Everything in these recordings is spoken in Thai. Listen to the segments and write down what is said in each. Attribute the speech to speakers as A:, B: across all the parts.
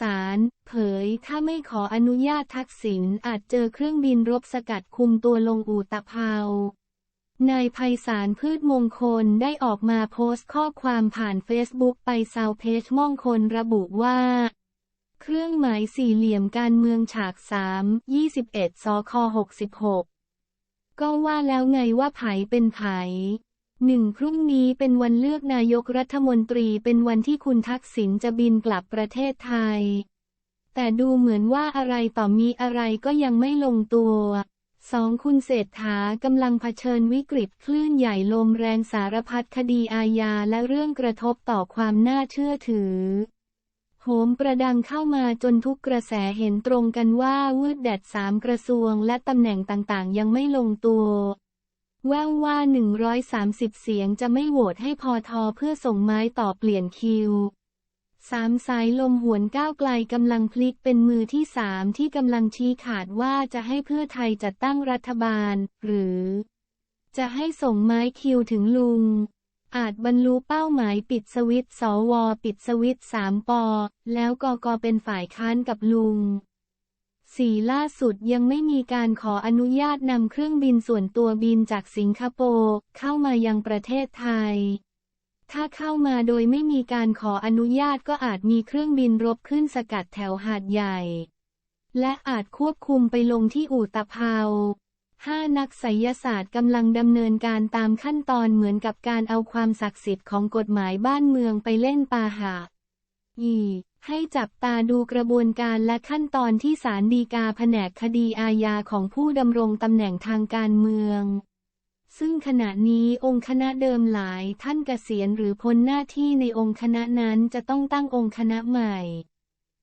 A: ศาลเผยถ้าไม่ขออนุญาตทักษิณอาจเจอเครื่องบินรบสกัดคุมตัวลงอู่ตะเภานายไพศาลพืชมงคลได้ออกมาโพสต์ข้อความผ่านเฟซบุ๊กไปซาวเพจมงคลระบุว่า เครื่องหมายสี่เหลี่ยมการเมืองฉาก 3 21สค66 ก็ว่าแล้วไงว่าไผเป็นไผ หนึ่งพรุ่งนี้เป็นวันเลือกนายกรัฐมนตรีเป็นวันที่คุณทักษิณจะบินกลับประเทศไทย แต่ดูเหมือนว่าอะไรต่อมีอะไรก็ยังไม่ลงตัวสองคุณเศรษฐากำลังเผชิญวิกฤตคลื่นใหญ่ลมแรงสารพัดคดีอาญาและเรื่องกระทบต่อความน่าเชื่อถือ โหมประดังเข้ามาจนทุกกระแสเห็นตรงกันว่าวืดแดดสามกระทรวงและตำแหน่งต่างๆ ยังไม่ลงตัว แววว่า 130 เสียงจะไม่โหวตให้พอทอเพื่อส่งไม้ต่อเปลี่ยนคิวสามสายลมหวนก้าวไกลกำลังพลิกเป็นมือที่สามที่กำลังชี้ขาดว่าจะให้เพื่อไทยจัดตั้งรัฐบาล หรือ จะให้ส่งไม้คิวถึงลุง อาจบรรลุเป้าหมายปิดสวิตสวปิดสวิตสามปอ แล้วกกเป็นฝ่ายค้านกับลุง สี่ล่าสุดยังไม่มีการขออนุญาตนำเครื่องบินส่วนตัวบินจากสิงคโปร์เข้ามายังประเทศไทย ถ้าเข้ามาโดยไม่มีการขออนุญาตก็อาจมีเครื่องบินรบขึ้นสกัดแถวหาดใหญ่ และอาจควบคุมไปลงที่อู่ตะเภาห้านักไสยศาสตร์กำลังดำเนินการตามขั้นตอนเหมือนกับการเอาความศักดิ์สิทธิ์ของกฎหมายบ้านเมืองไปเล่นปาหะ อีให้จับตาดูกระบวนการและขั้นตอนที่ศาลฎีกาแผนกคดีอาญาของผู้ดำรงตำแหน่งทางการเมือง ซึ่งขณะนี้องค์คณะเดิมหลายท่านเกษียณหรือพ้นหน้าที่ในองค์คณะนั้นจะต้องตั้งองค์คณะใหม่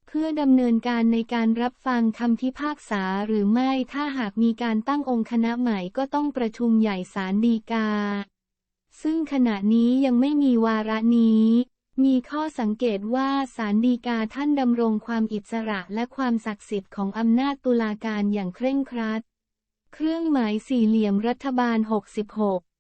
A: เพื่อดำเนินการในการรับฟังคำพิพากษาหรือไม่ถ้าหากมีการตั้งองค์คณะใหม่ก็ต้องประชุมใหญ่ศาลฎีกา ซึ่งขณะนี้ยังไม่มีวาระนี้ มีข้อสังเกตว่าสารดีกาท่านดำรงความอิสระและความศักดิ์สิทธิ์ของอำนาจตุลาการอย่างเคร่งครัด เครื่องหมายสี่เหลี่ยมรัฐบาล 66